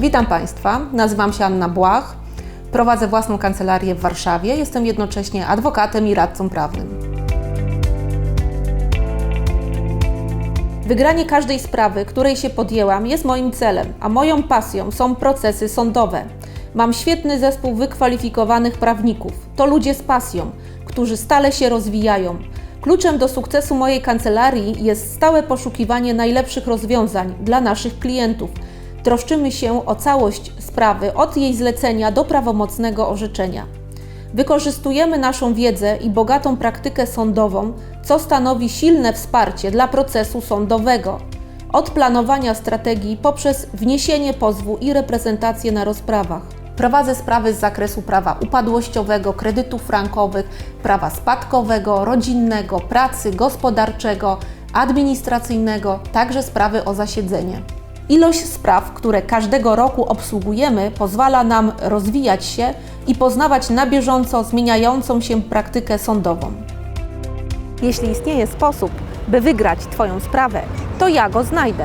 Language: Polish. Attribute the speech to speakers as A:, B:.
A: Witam Państwa, nazywam się Anna Błach, prowadzę własną kancelarię w Warszawie, jestem jednocześnie adwokatem i radcą prawnym. Wygranie każdej sprawy, której się podjęłam, jest moim celem, a moją pasją są procesy sądowe. Mam świetny zespół wykwalifikowanych prawników. To ludzie z pasją, którzy stale się rozwijają. Kluczem do sukcesu mojej kancelarii jest stałe poszukiwanie najlepszych rozwiązań dla naszych klientów. Troszczymy się o całość sprawy od jej zlecenia do prawomocnego orzeczenia. Wykorzystujemy naszą wiedzę i bogatą praktykę sądową, co stanowi silne wsparcie dla procesu sądowego. Od planowania strategii poprzez wniesienie pozwu i reprezentację na rozprawach. Prowadzę sprawy z zakresu prawa upadłościowego, kredytów frankowych, prawa spadkowego, rodzinnego, pracy, gospodarczego, administracyjnego, także sprawy o zasiedzenie. Ilość spraw, które każdego roku obsługujemy, pozwala nam rozwijać się i poznawać na bieżąco zmieniającą się praktykę sądową. Jeśli istnieje sposób, by wygrać Twoją sprawę, to ja go znajdę.